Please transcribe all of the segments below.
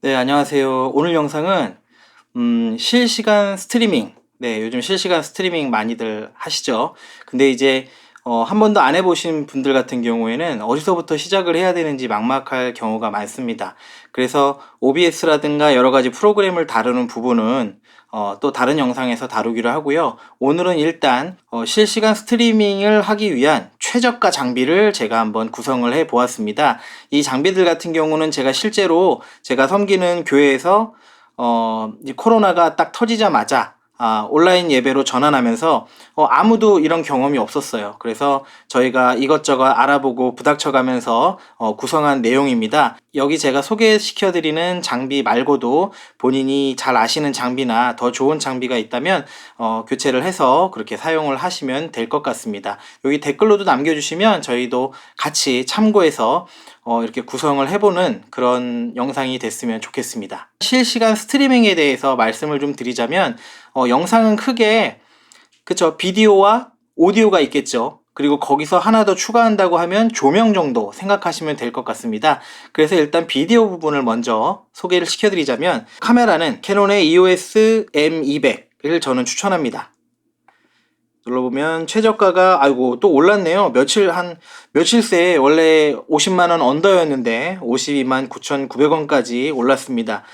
네, 안녕하세요. 오늘 영상은 음, 실시간 스트리밍. 네, 요즘 실시간 스트리밍 많이들 하시죠. 근데 이제 어, 한 번도 안 해보신 분들 같은 경우에는 어디서부터 시작을 해야 되는지 막막할 경우가 많습니다. 그래서 OBS라든가 여러 가지 프로그램을 다루는 부분은 어, 또 다른 영상에서 다루기로 하고요. 오늘은 일단 어, 실시간 스트리밍을 하기 위한 최저가 장비를 제가 한번 구성을 해 보았습니다. 이 장비들 같은 경우는 제가 실제로 제가 섬기는 교회에서 어, 이 코로나가 딱 터지자마자 아, 온라인 예배로 전환하면서 어, 아무도 이런 경험이 없었어요. 그래서 저희가 이것저것 알아보고 부닥쳐가면서 어, 구성한 내용입니다. 여기 제가 소개시켜드리는 장비 말고도 본인이 잘 아시는 장비나 더 좋은 장비가 있다면 어, 교체를 해서 그렇게 사용을 하시면 될 것 같습니다. 여기 댓글로도 남겨주시면 저희도 같이 참고해서 어, 이렇게 구성을 해보는 그런 영상이 됐으면 좋겠습니다. 실시간 스트리밍에 대해서 말씀을 좀 드리자면 어, 영상은 크게 그쵸 비디오와 오디오가 있겠죠. 그리고 거기서 하나 더 추가한다고 하면 조명 정도 생각하시면 될 것 같습니다. 그래서 일단 비디오 부분을 먼저 소개를 시켜드리자면 카메라는 캐논의 EOS M200을 저는 추천합니다. 눌러보면 최저가가 아이고 또 올랐네요. 며칠 한 며칠 새에 원래 50만 원 언더였는데 52만 9,900원까지 올랐습니다.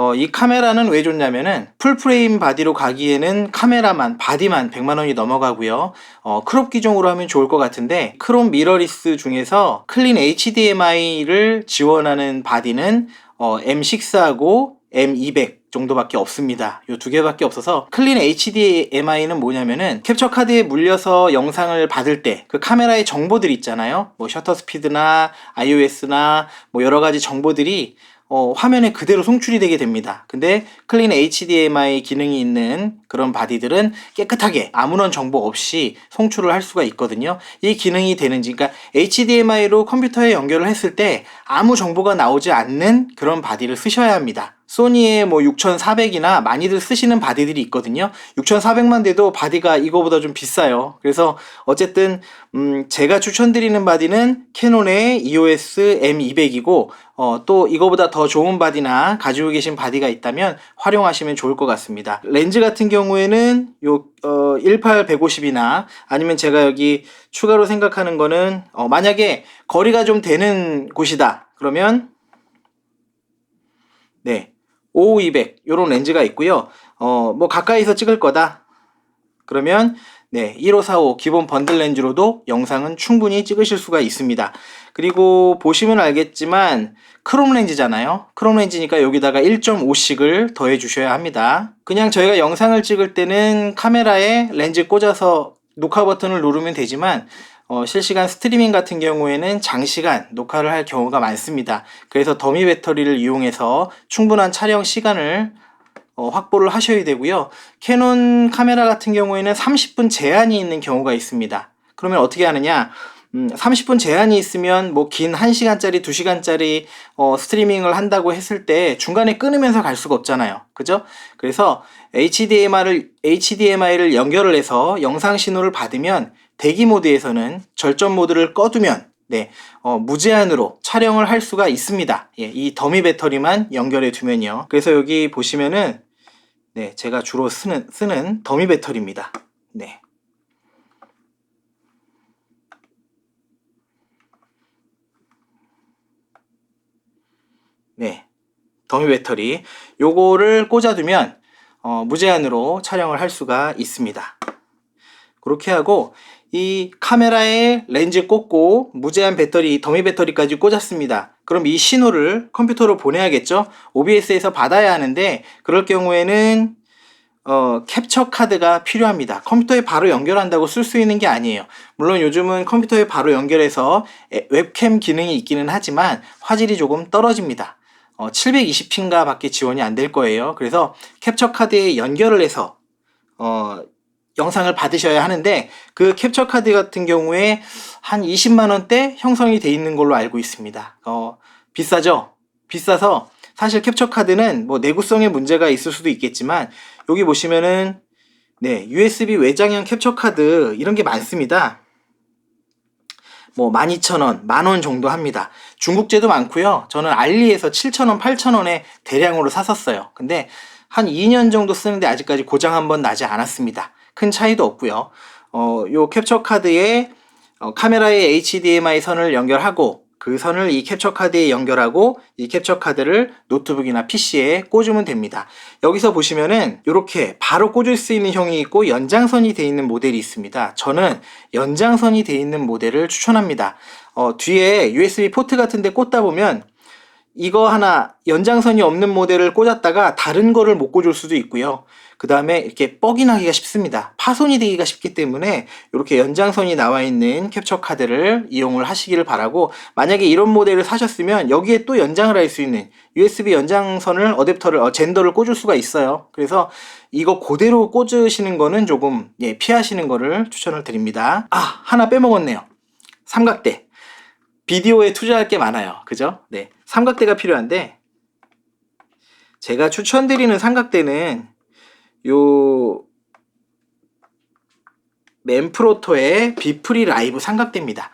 어, 이 카메라는 왜 좋냐면은 풀프레임 바디로 가기에는 카메라만 바디만 100만 원이 넘어가고요. 어, 크롭 기종으로 하면 좋을 것 같은데 크롬 미러리스 중에서 클린 HDMI를 지원하는 바디는 어, M6하고 M200 정도밖에 없습니다. 요 두 개밖에 없어서 클린 HDMI는 뭐냐면은 캡처 카드에 물려서 영상을 받을 때 그 카메라의 정보들 있잖아요. 뭐 셔터 스피드나 iOS나 뭐 여러 가지 정보들이 어, 화면에 그대로 송출이 되게 됩니다. 근데 클린 HDMI 기능이 있는 그런 바디들은 깨끗하게 아무런 정보 없이 송출을 할 수가 있거든요. 이 기능이 되는지, 그러니까 HDMI로 컴퓨터에 연결을 했을 때 아무 정보가 나오지 않는 그런 바디를 쓰셔야 합니다. 소니의 뭐 6400이나 많이들 쓰시는 바디들이 있거든요. 6400만 돼도 바디가 이거보다 좀 비싸요. 그래서 어쨌든 음 제가 추천드리는 바디는 캐논의 EOS M200이고 어, 또 이거보다 더 좋은 바디나 가지고 계신 바디가 있다면 활용하시면 좋을 것 같습니다. 렌즈 같은 경우에는 요 어, 18 150이나 아니면 제가 여기 추가로 생각하는 거는 어, 만약에 거리가 좀 되는 곳이다. 그러면 네. 5200 요런 렌즈가 있고요. 어, 뭐 가까이서 찍을 거다. 그러면 네, 1545 기본 번들 렌즈로도 영상은 충분히 찍으실 수가 있습니다. 그리고 보시면 알겠지만 크롬 렌즈잖아요. 크롬 렌즈니까 여기다가 1.5씩을 더해 주셔야 합니다. 그냥 저희가 영상을 찍을 때는 카메라에 렌즈 꽂아서 녹화 버튼을 누르면 되지만 어, 실시간 스트리밍 같은 경우에는 장시간 녹화를 할 경우가 많습니다. 그래서 더미 배터리를 이용해서 충분한 촬영 시간을 어, 확보를 하셔야 되고요. 캐논 카메라 같은 경우에는 30분 제한이 있는 경우가 있습니다. 그러면 어떻게 하느냐? 음, 30분 제한이 있으면 뭐 긴 1시간짜리, 2시간짜리 어, 스트리밍을 한다고 했을 때 중간에 끊으면서 갈 수가 없잖아요. 그죠? 그래서 HDMI를, HDMI를 연결을 해서 영상 신호를 받으면 대기 모드에서는 절전 모드를 꺼두면 네, 어, 무제한으로 촬영을 할 수가 있습니다. 예, 이 더미 배터리만 연결해 두면요. 그래서 여기 보시면은 네, 제가 주로 쓰는, 쓰는 더미 배터리입니다. 네. 네. 더미 배터리. 요거를 꽂아두면, 어, 무제한으로 촬영을 할 수가 있습니다. 그렇게 하고, 이 카메라에 렌즈 꽂고 무제한 배터리, 더미 배터리까지 꽂았습니다. 그럼 이 신호를 컴퓨터로 보내야겠죠? OBS에서 받아야 하는데 그럴 경우에는 어, 캡처 카드가 필요합니다. 컴퓨터에 바로 연결한다고 쓸 수 있는 게 아니에요. 물론 요즘은 컴퓨터에 바로 연결해서 웹캠 기능이 있기는 하지만 화질이 조금 떨어집니다. 어, 720p인가 밖에 지원이 안 될 거예요. 그래서 캡처 카드에 연결을 해서 어, 영상을 받으셔야 하는데 그 캡처 카드 같은 경우에 한 20만 원대 형성이 돼 있는 걸로 알고 있습니다. 어, 비싸죠? 비싸서 사실 캡처 카드는 뭐 내구성에 문제가 있을 수도 있겠지만 여기 보시면은 네, USB 외장형 캡처 카드 이런 게 많습니다. 뭐 12,000원, 만원 정도 합니다. 중국제도 많고요. 저는 알리에서 7,000원, 8,000원에 대량으로 샀었어요. 근데 한 2년 정도 쓰는데 아직까지 고장 한 번 나지 않았습니다. 큰 차이도 없고요. 어, 요 캡처 카드에 어, 카메라에 HDMI 선을 연결하고 그 선을 이 캡처 카드에 연결하고 이 캡처 카드를 노트북이나 PC에 꽂으면 됩니다. 여기서 보시면은 이렇게 바로 꽂을 수 있는 형이 있고 연장선이 되어 있는 모델이 있습니다. 저는 연장선이 되어 있는 모델을 추천합니다. 어, 뒤에 USB 포트 같은 데 꽂다 보면 이거 하나 연장선이 없는 모델을 꽂았다가 다른 거를 못 꽂을 수도 있고요. 그 다음에 이렇게 뻑이 나기가 쉽습니다. 파손이 되기가 쉽기 때문에 이렇게 연장선이 나와 있는 캡처 카드를 이용을 하시기를 바라고 만약에 이런 모델을 사셨으면 여기에 또 연장을 할 수 있는 USB 연장선을 어댑터를 어, 젠더를 꽂을 수가 있어요. 그래서 이거 그대로 꽂으시는 거는 조금 예, 피하시는 거를 추천을 드립니다. 아 하나 빼먹었네요. 삼각대. 비디오에 투자할 게 많아요. 그죠? 네. 삼각대가 필요한데 제가 추천드리는 삼각대는 요 맨프로토의 비프리 라이브 삼각대입니다.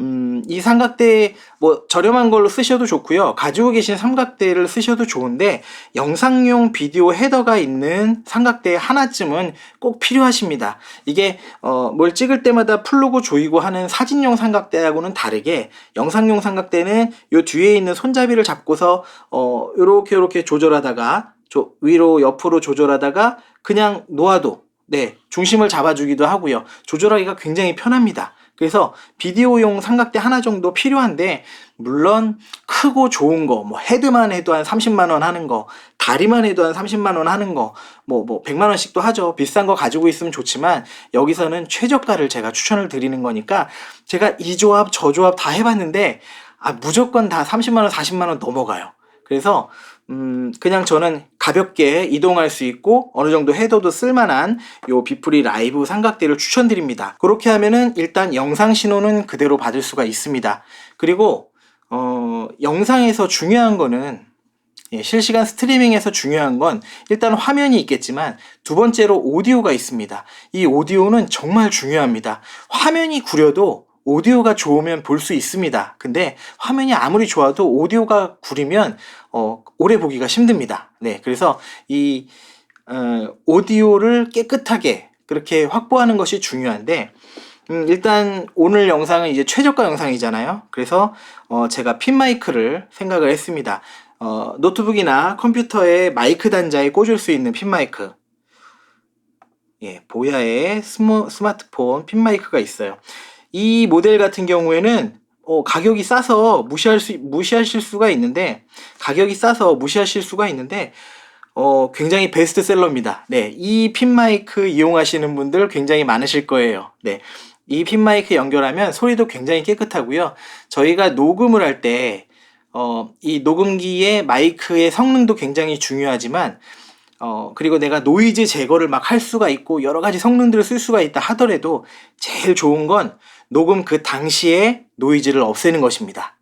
음, 이 삼각대 뭐 저렴한 걸로 쓰셔도 좋고요. 가지고 계신 삼각대를 쓰셔도 좋은데 영상용 비디오 헤더가 있는 삼각대 하나쯤은 꼭 필요하십니다. 이게 어, 뭘 찍을 때마다 풀르고 조이고 하는 사진용 삼각대하고는 다르게 영상용 삼각대는 요 뒤에 있는 손잡이를 잡고서 어, 요렇게 요렇게 조절하다가 조, 위로 옆으로 조절하다가 그냥 놓아도 네 중심을 잡아주기도 하고요. 조절하기가 굉장히 편합니다. 그래서 비디오용 삼각대 하나 정도 필요한데 물론 크고 좋은 거 뭐 헤드만 해도 한 30만 원 하는 거 다리만 해도 한 30만 원 하는 거뭐뭐 100만 원씩도 하죠. 비싼 거 가지고 있으면 좋지만 여기서는 최저가를 제가 추천을 드리는 거니까 제가 이 조합 저 조합 다 해봤는데 아 무조건 다 30만 원 40만 원 넘어가요. 그래서 음, 그냥 저는 가볍게 이동할 수 있고 어느 정도 해도도 쓸만한 요 비프리 라이브 삼각대를 추천드립니다. 그렇게 하면은 일단 영상 신호는 그대로 받을 수가 있습니다. 그리고 어, 영상에서 중요한 거는 예, 실시간 스트리밍에서 중요한 건 일단 화면이 있겠지만 두 번째로 오디오가 있습니다. 이 오디오는 정말 중요합니다. 화면이 구려도 오디오가 좋으면 볼 수 있습니다. 근데 화면이 아무리 좋아도 오디오가 구리면 어, 오래 보기가 힘듭니다. 네, 그래서 이 어, 오디오를 깨끗하게 그렇게 확보하는 것이 중요한데 음, 일단 오늘 영상은 이제 최저가 영상이잖아요. 그래서 어, 제가 핀 마이크를 생각을 했습니다. 어, 노트북이나 컴퓨터에 마이크 단자에 꽂을 수 있는 핀 마이크. 예, 보야의 스마트폰 핀 마이크가 있어요. 이 모델 같은 경우에는 어, 가격이 싸서 무시할 수, 무시하실 수가 있는데, 가격이 싸서 무시하실 수가 있는데, 어, 굉장히 베스트셀러입니다. 네. 이 핀 마이크 이용하시는 분들 굉장히 많으실 거예요. 네. 이 핀 마이크 연결하면 소리도 굉장히 깨끗하고요. 저희가 녹음을 할 때, 어, 이 녹음기의 마이크의 성능도 굉장히 중요하지만, 어, 그리고 내가 노이즈 제거를 막 할 수가 있고 여러 가지 성능들을 쓸 수가 있다 하더라도 제일 좋은 건 녹음 그 당시에 노이즈를 없애는 것입니다.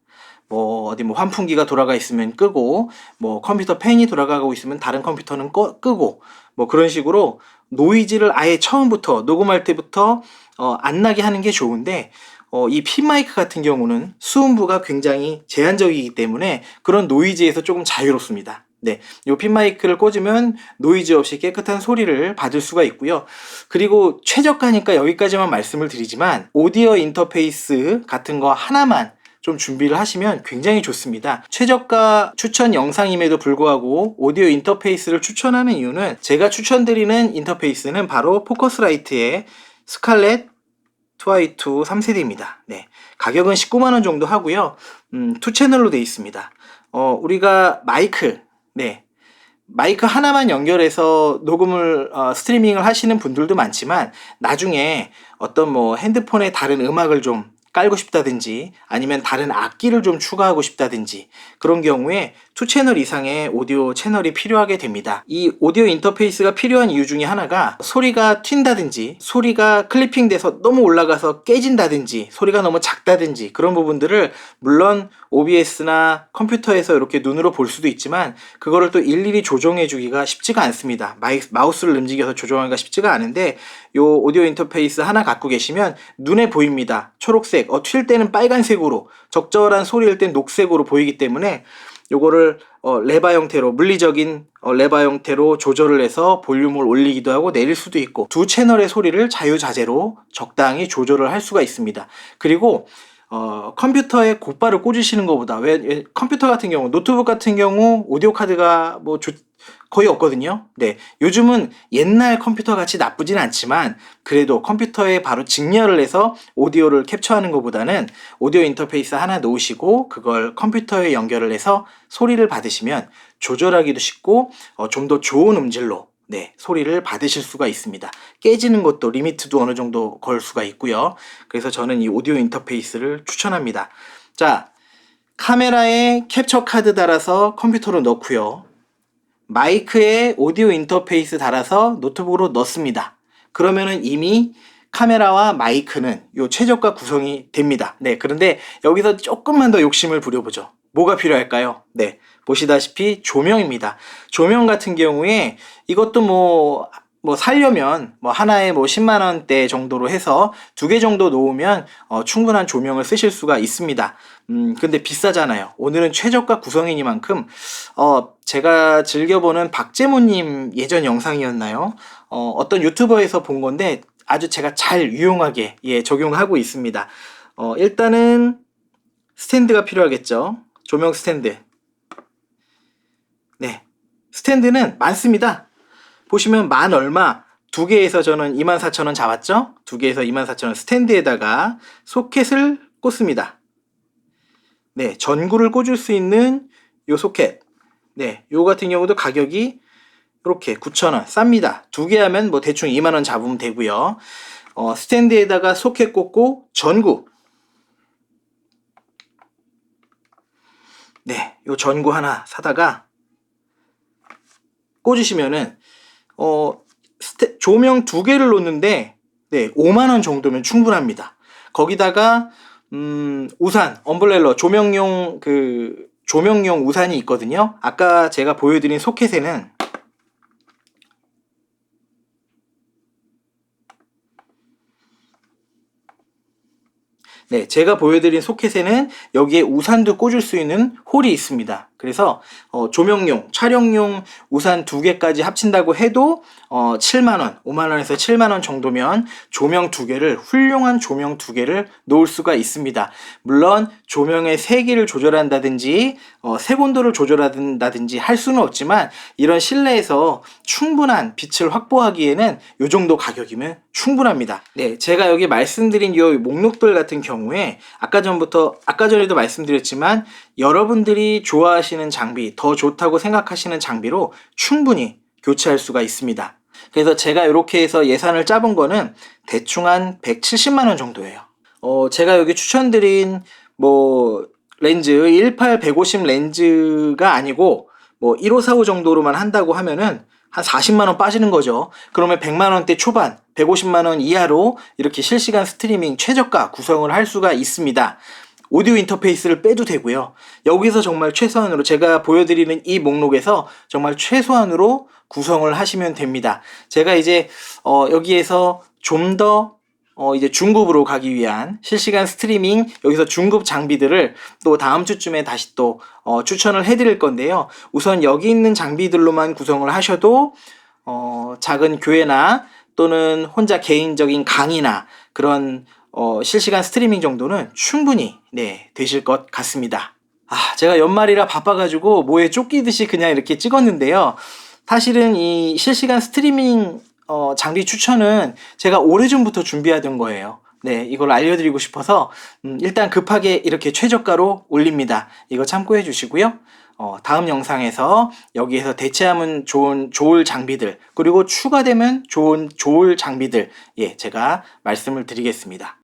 뭐 어디 뭐 환풍기가 돌아가 있으면 끄고 뭐 컴퓨터 팬이 돌아가고 있으면 다른 컴퓨터는 꺼, 끄고 뭐 그런 식으로 노이즈를 아예 처음부터 녹음할 때부터 어, 안 나게 하는 게 좋은데 어, 이 핀마이크 같은 경우는 수음부가 굉장히 제한적이기 때문에 그런 노이즈에서 조금 자유롭습니다. 네, 요 핀마이크를 꽂으면 노이즈 없이 깨끗한 소리를 받을 수가 있고요. 그리고 최저가니까 여기까지만 말씀을 드리지만 오디오 인터페이스 같은 거 하나만 좀 준비를 하시면 굉장히 좋습니다. 최저가 추천 영상임에도 불구하고 오디오 인터페이스를 추천하는 이유는 제가 추천드리는 인터페이스는 바로 포커스라이트의 스칼렛 2i2 3세대입니다. 네. 가격은 19만원 정도 하고요. 음, 투 채널로 되어 있습니다. 어, 우리가 마이크, 네. 마이크 하나만 연결해서 녹음을 어, 스트리밍을 하시는 분들도 많지만 나중에 어떤 뭐 핸드폰에 다른 음악을 좀 깔고 싶다든지 아니면 다른 악기를 좀 추가하고 싶다든지 그런 경우에 투 채널 이상의 오디오 채널이 필요하게 됩니다. 이 오디오 인터페이스가 필요한 이유 중에 하나가 소리가 튄다든지 소리가 클리핑 돼서 너무 올라가서 깨진다든지 소리가 너무 작다든지 그런 부분들을 물론 OBS나 컴퓨터에서 이렇게 눈으로 볼 수도 있지만 그거를 또 일일이 조정해 주기가 쉽지가 않습니다. 마우스를 움직여서 조정하기가 쉽지가 않은데 요 오디오 인터페이스 하나 갖고 계시면 눈에 보입니다. 초록색, 어, 튈 때는 빨간색으로, 적절한 소리일 땐 녹색으로 보이기 때문에 요거를 어, 레바 형태로 물리적인 어, 레바 형태로 조절을 해서 볼륨을 올리기도 하고 내릴 수도 있고 두 채널의 소리를 자유자재로 적당히 조절을 할 수가 있습니다. 그리고 어, 컴퓨터에 곧바로 꽂으시는 것보다 왜, 왜 컴퓨터 같은 경우 노트북 같은 경우 오디오 카드가 뭐 조- 거의 없거든요. 네. 요즘은 옛날 컴퓨터 같이 나쁘진 않지만 그래도 컴퓨터에 바로 직렬을 해서 오디오를 캡처하는 것보다는 오디오 인터페이스 하나 놓으시고 그걸 컴퓨터에 연결을 해서 소리를 받으시면 조절하기도 쉽고 어, 좀 더 좋은 음질로 네, 소리를 받으실 수가 있습니다. 깨지는 것도 리미트도 어느 정도 걸 수가 있고요. 그래서 저는 이 오디오 인터페이스를 추천합니다. 자, 카메라에 캡처 카드 달아서 컴퓨터로 넣고요. 마이크에 오디오 인터페이스 달아서 노트북으로 넣습니다. 그러면은 이미 카메라와 마이크는 요 최저가 구성이 됩니다. 네, 그런데 여기서 조금만 더 욕심을 부려보죠. 뭐가 필요할까요? 네, 보시다시피 조명입니다. 조명 같은 경우에 이것도 뭐, 뭐 살려면 뭐 하나에 뭐 10만 원대 정도로 해서 두 개 정도 놓으면 어, 충분한 조명을 쓰실 수가 있습니다. 음, 근데 비싸잖아요. 오늘은 최저가 구성이니만큼 어, 제가 즐겨보는 박재모님 예전 영상이었나요? 어, 어떤 유튜버에서 본 건데 아주 제가 잘 유용하게 예, 적용하고 있습니다. 어, 일단은 스탠드가 필요하겠죠. 조명 스탠드. 네. 스탠드는 많습니다. 보시면 만 얼마 두 개에서 저는 24,000원 잡았죠? 두 개에서 24,000원 스탠드에다가 소켓을 꽂습니다. 네, 전구를 꽂을 수 있는 요 소켓. 네, 요 같은 경우도 가격이 이렇게 9,000원 쌉니다. 두 개 하면 뭐 대충 2만 원 잡으면 되고요. 어, 스탠드에다가 소켓 꽂고 전구. 네, 요 전구 하나 사다가 꽂으시면은 어 스테- 조명 두 개를 놓는데 네, 5만 원 정도면 충분합니다. 거기다가 음, 우산, 엄블렐러, 조명용 그 조명용 우산이 있거든요. 아까 제가 보여드린 소켓에는 네, 제가 보여드린 소켓에는 여기에 우산도 꽂을 수 있는 홀이 있습니다. 그래서 어, 조명용, 촬영용 우산 두 개까지 합친다고 해도 어, 7만 원, 5만 원에서 7만 원 정도면 조명 두 개를 훌륭한 조명 두 개를 놓을 수가 있습니다. 물론 조명의 세기를 조절한다든지 어, 색온도를 조절한다든지 할 수는 없지만 이런 실내에서 충분한 빛을 확보하기에는 이 정도 가격이면 충분합니다. 네, 제가 여기 말씀드린 이 목록들 같은 경우에 아까 전부터 아까 전에도 말씀드렸지만 여러분들이 좋아하시는 장비, 더 좋다고 생각하시는 장비로 충분히 교체할 수가 있습니다. 그래서 제가 이렇게 해서 예산을 짜본 거는 대충 한 170만 원 정도예요. 어, 제가 여기 추천드린 뭐 렌즈 18, 150 렌즈가 아니고 뭐 1545 정도로만 한다고 하면은 한 40만 원 빠지는 거죠. 그러면 100만 원대 초반, 150만 원 이하로 이렇게 실시간 스트리밍 최저가 구성을 할 수가 있습니다. 오디오 인터페이스를 빼도 되고요. 여기서 정말 최소한으로 제가 보여드리는 이 목록에서 정말 최소한으로 구성을 하시면 됩니다. 제가 이제 어, 여기에서 좀더 어, 이제 중급으로 가기 위한 실시간 스트리밍 여기서 중급 장비들을 또 다음 주쯤에 다시 또 어, 추천을 해드릴 건데요. 우선 여기 있는 장비들로만 구성을 하셔도 어, 작은 교회나 또는 혼자 개인적인 강의나 그런 어, 실시간 스트리밍 정도는 충분히 네, 되실 것 같습니다. 아, 제가 연말이라 바빠가지고 뭐에 쫓기듯이 그냥 이렇게 찍었는데요. 사실은 이 실시간 스트리밍 어, 장비 추천은 제가 오래전부터 준비하던 거예요. 네, 이걸 알려드리고 싶어서 음, 일단 급하게 이렇게 최저가로 올립니다. 이거 참고해 주시고요. 어, 다음 영상에서 여기에서 대체하면 좋은 좋을 장비들 그리고 추가되면 좋은 좋을 장비들 예 제가 말씀을 드리겠습니다.